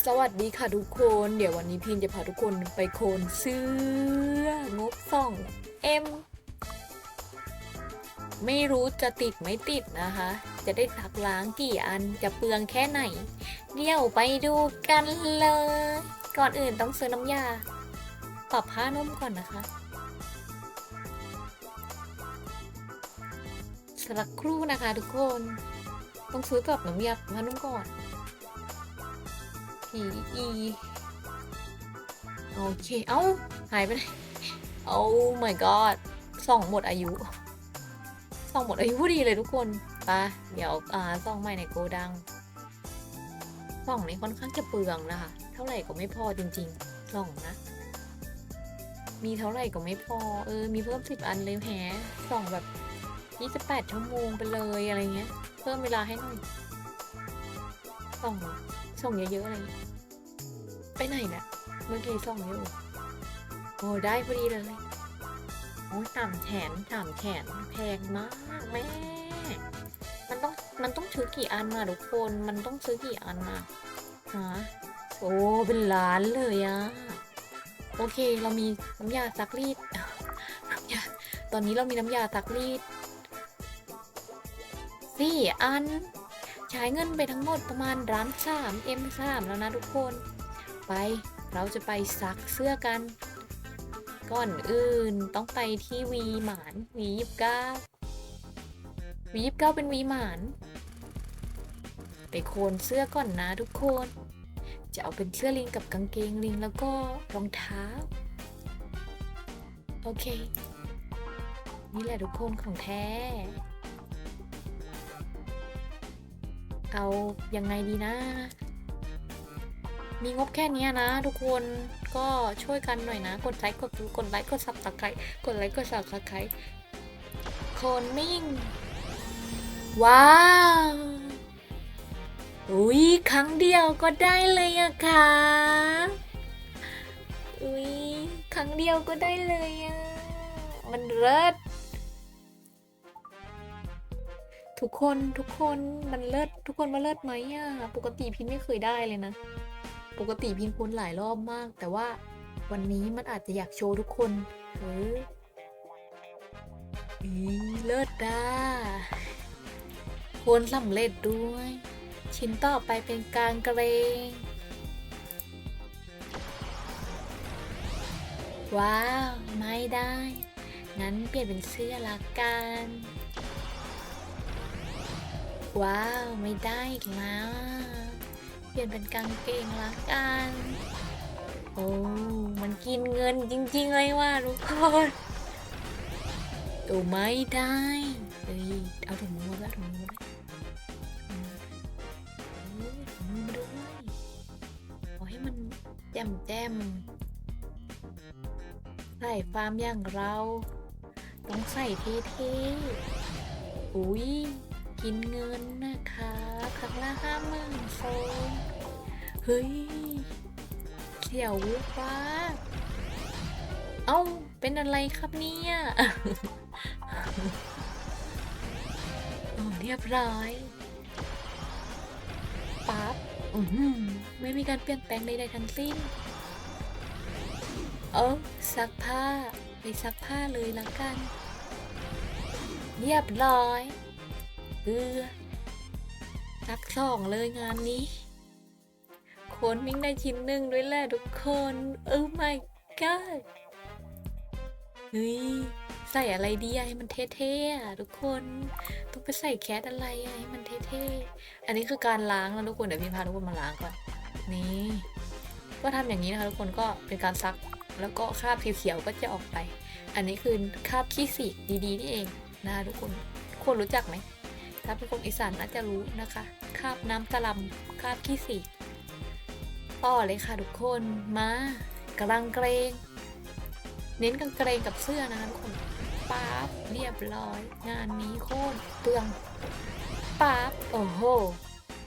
สวัสดีค่ะทุกคน เดี๋ยววันนี้พินจะพาทุกคนไปโคนเสื้องบสองเอ็มไม่รู้จะติดไม่ติดนะคะ จะได้ซักล้างกี่อันจะเปลืองแค่ไหน เดี๋ยวไปดูกันเลย ก่อนอื่นต้องซื้อน้ำยา ปรับผ้านุ่มก่อนนะคะสักครู่นะคะทุกคน ต้องซื้อปรับน้ำยาผ้านุ่มก่อน ผีอีโอเค เอ้า หายไปไหนโอ้ my god ส่องหมดอายุ ส่องหมดอายุพอดีเลยทุกคนปะเดี๋ยวอ่าส่องใหม่ในโกดัง ส่องนี้ค่อนข้างจะเปลืองนะคะ เท่าไหร่ก็ไม่พอจริงๆ ส่องนะ มีเท่าไหร่ก็ไม่พอ เออ มีเพิ่มสิบอันเลยแฮส่องแบบยี่สิบแปดชั่วโมงไปเลยอะไรเงี้ย เพิ่มเวลาให้หน่อยส่อง ส่งเยอะๆอะไรอย่างเงี้ยไปไหนเนี่ยเมื่อกี้ส่งอยู่โอ้ได้พอดีเลยโอ้สามแขนสามแขนแพงมากแม่มันต้องมันต้องซื้อกี่อันมาทุกคนมันต้องซื้อกี่อันมาฮะโอ้เป็นล้านเลยอะโอเคเรามีน้ำยาซักรีดน้ำยาตอนนี้เรามีน้ำยาซักรีดสี่อัน ใช้เงินไปทั้งหมดประมาณร้านสามเอ็มสามแล้วนะทุกคน ไปเราจะไปซักเสื้อกัน ก่อนอื่นต้องไปที่วีหมานวียิบเก้าวียิบเก้าเป็นวีหมาน ไปโคนเสื้อก่อนนะทุกคน จะเอาเป็นเสื้อลิงกับกางเกงลิงแล้วก็รองเท้า โอเค นี่แหละทุกคนของแท้ เอายังไงดีนะ มีงบแค่นี้นะ ทุกคนก็ช่วยกันหน่อยนะ กดไลค์กดกดไลค์กดซับสไครต์กดไลค์กดซับสไครต์คนมิ่ง ว้าวอุ้ยครั้งเดียวก็ได้เลยอะค่ะอุ้ยครั้งเดียวก็ได้เลยอะมันเลิศ ทุกคนทุกคนมันเลิศทุกคนมาเลิศไหมอะปกติพินไม่เคยได้เลยนะ ปกติพินพ้นหลายรอบมาก แต่ว่าวันนี้มันอาจจะอยากโชว์ทุกคนเอออีเลิศด้าพ้นสำเร็จด้วย ชิ้นต่อไปเป็นกลางเกรงว้าว ไม่ได้ งั้นเปลี่ยนเป็นเสื้อละกัน ว้าว ไม่ได้อีกแล้ว เปลี่ยนเป็นกางเกงละกัน โอ้ มันกินเงินจริงๆเลยว่ะทุกคนโอ้ไม่ได้เอ้ยเอาถุงมือมาถุงมือมาด้วถุงมือมาด้วยขอให้มันแจ่มแจ่มใส่ฟาร์มอย่างเรา ต้องใส่เท่ๆอุ้ย กินเงินนะคะครั้งละห้าหมื่นโซนเฮ้ยเขียววุบว้าเอ้า เป็นอะไรครับเนี่ยเรียบร้อยปั๊บอือหือไม่มีการเปลี่ยนแปลงใดๆทั้งสิ้น เออซักผ้า ไปซักผ้าเลยละกัน เรียบร้อย เออซักสองเลยงานนี้คนมิ่งได้ชิ้นหนึ่งด้วยแหละทุกคนเออ my god เฮ้ยใส่อะไรดีอะให้มันเท่ๆอะทุกคนต้องไปใส่แคสอะไรอะให้มันเท่ๆอันนี้คือการล้างนะทุกคนเดี๋ยวพี่พาทุกคนมาล้างก่อนนี่ก็ทำอย่างนี้นะคะทุกคนก็เป็นการซักแล้วก็คราบเขียวๆก็จะออกไป อันนี้คือคราบขี้สีกดีๆนี่เองนะทุกคนทุกคนรู้จักไหม ถ้าเป็นคนอีสานน่าจะรู้นะคะ คาบน้ำกะลำคาบขี้สีกต่อเลยค่ะทุกคนมากำลังเกรงเน้นกางเกรงกับเสื้อนะคะทุกคนป๊าบเรียบร้อย งานนี้โคตรเปลืองป๊าบโอ้โห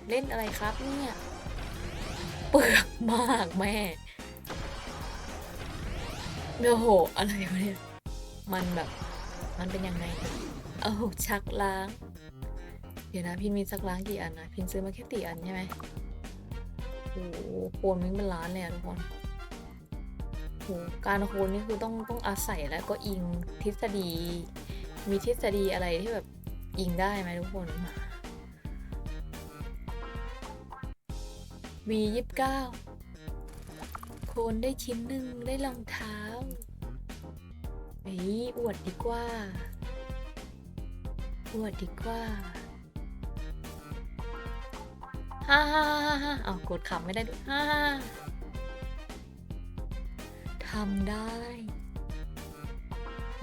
เล่นอะไรครับเนี่ยเปลืองมากแม่โอ้โห อะไรวะเนี่ย มันแบบ มันเป็นยังไงโอ้โหชักล้าง ดี๋ยวนะพินมีซักล้างกี่อันนะพินซื้อมาแค่ตีอันใช่ไหมโอ้โหโคนวิ่งเป็นล้านเลยอะทุกคนโหการโคนนี่คือต้องต้องอาศัยแล้วก็อิงทฤษฎี มีทฤษฎีอะไรที่แบบอิงได้ไหมทุกคน V ยี่สิบเก้าโคนได้ชิ้นหนึ่งได้รองเท้าเฮ้ยอวดดีกว่า อวดดีกว่า ฮ่าฮ่าฮ่าฮ่าเอากดขำไม่ได้ด้วยฮ่าฮ่าทำได้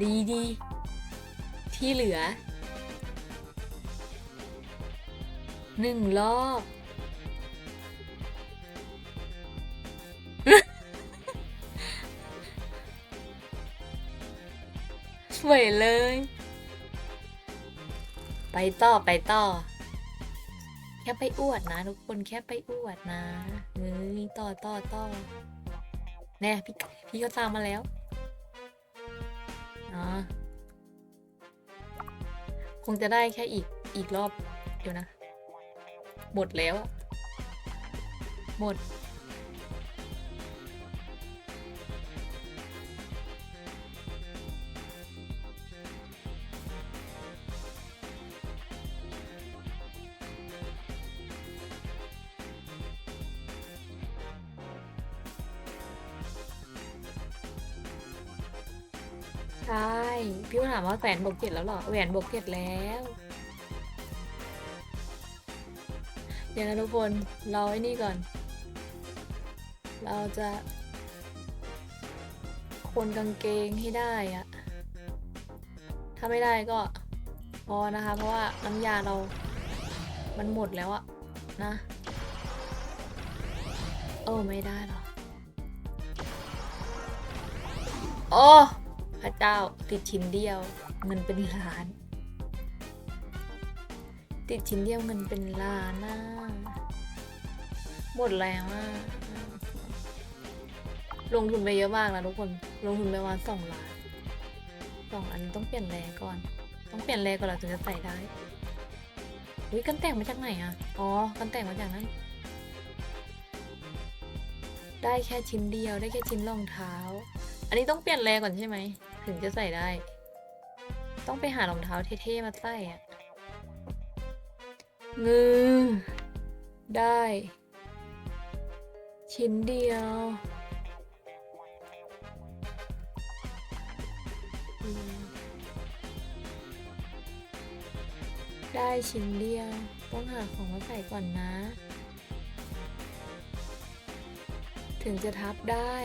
ดีดี ที่เหลือหนึ่งรอบสวยเลย ไปต่อไปต่อ แค่ไปอวดนะ ทุกคนแค่ไปอวดนะเฮ้ยต่อต่อต่อแน่พี่พี่เขาตามมาแล้วอ๋อคงจะได้แค่อีกอีกรอบ เดี๋ยวนะ หมดแล้ว หมด ช่ พี่ถามว่าแหวนบวกเจ็ดแล้วเหรอ แหวนบวกเจ็ดแล้ว เดี๋ยวนะทุกคนเราไอ้นี่ก่อน เราจะคนกางเกงให้ได้อะถ้าไม่ได้ก็พอนะคะ เพราะว่าน้ำยาเรา มันหมดแล้วอะนะโอ้ไม่ได้หรอ โอ้ พระเจ้าติดชิ้นเดียวเงินเป็นล้าน ติดชิ้นเดียวเงินเป็นล้านน่ะหมดแล้วอะลงทุนไปเยอะมากนะทุกคนลงทุนไปประมาณสองล้านสองอันนี้ต้องเปลี่ยนแรก่อน ต้องเปลี่ยนแรก่อนเราถึงจะใส่ได้อุ้ยกันแต่งมาจากไหนอะอ๋อกันแต่งมาจากนั้น ได้แค่ชิ้นเดียวได้แค่ชิ้นรองเท้า อันนี้ต้องเปลี่ยนแรก่อนใช่ไหม ถึงจะใส่ได้ ต้องไปหารองเท้าเท่ๆมาใส่อะงือได้ ชิ้นเดียวได้ชิ้นเดียว ต้องหาของมาใส่ก่อนนะ ถึงจะทับได้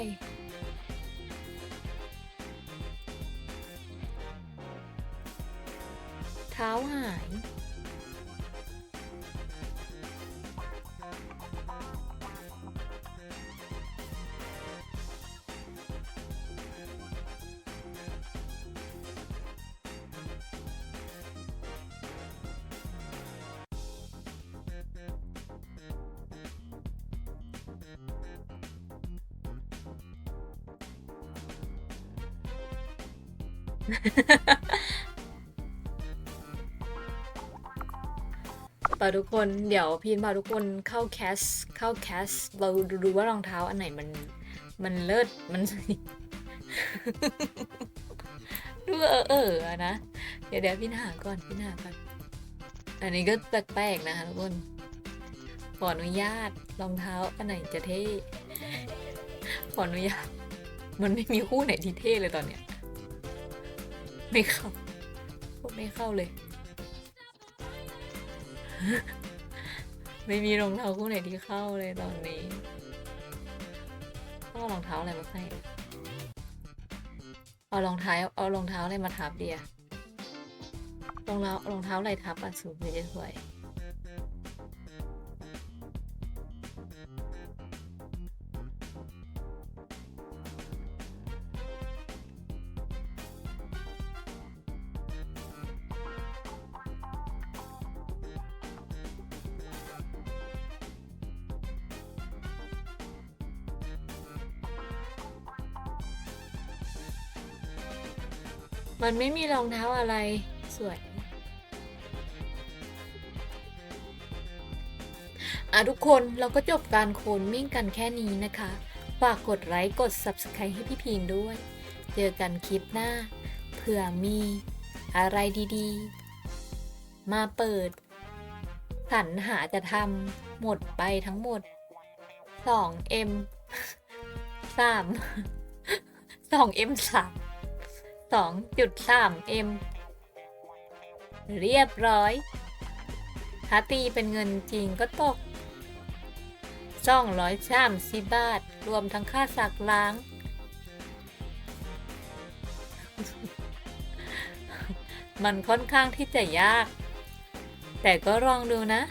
เท้าหาย ป่าทุกคนเดี๋ยวพีนพาทุกคนเข้าแคสเข้าแคสเราดูว่ารองเท้าอันไหนมันมันเลิศมันดูเออเออนะ เดี๋ยวเดี๋ยวพี่หาก่อนพี่หาก่อน อันนี้ก็แปลกๆนะคะทุกคนขออนุญาตรองเท้าอันไหนจะเท่ขออนุญาต มันไม่มีคู่ไหนที่เท่เลยตอนเนี้ย ไม่เข้าไม่เข้าเลย ไม่มีรองเท้าคู่ไหนที่เข้าเลยตอนนี้ต้องเอารองเท้าอะไรมาใส่เอารองเท้าเอารองเท้าอะไรมาทับเดียรองเท้ารองเท้าอะไรทับอะสูงไม่ได้สวย มันไม่มีรองเท้าอะไร สวยอะทุกคนเราก็จบการโคนมิ่งกันแค่นี้นะคะ ฝากกดไลค์กด Subscribe ให้พี่พีนด้วย เจอกันคลิปหน้า เผื่อมีอะไรดีๆ มาเปิดสรรหาจะทำหมดไปทั้งหมด 2M 3 2M 3 2.3M เรียบร้อย ถ้าตีเป็นเงินจริงก็ตกสองร้อยสามสิบบาท รวมทั้งค่าสักล้าง มันค่อนข้างที่จะยาก แต่ก็ลองดูนะ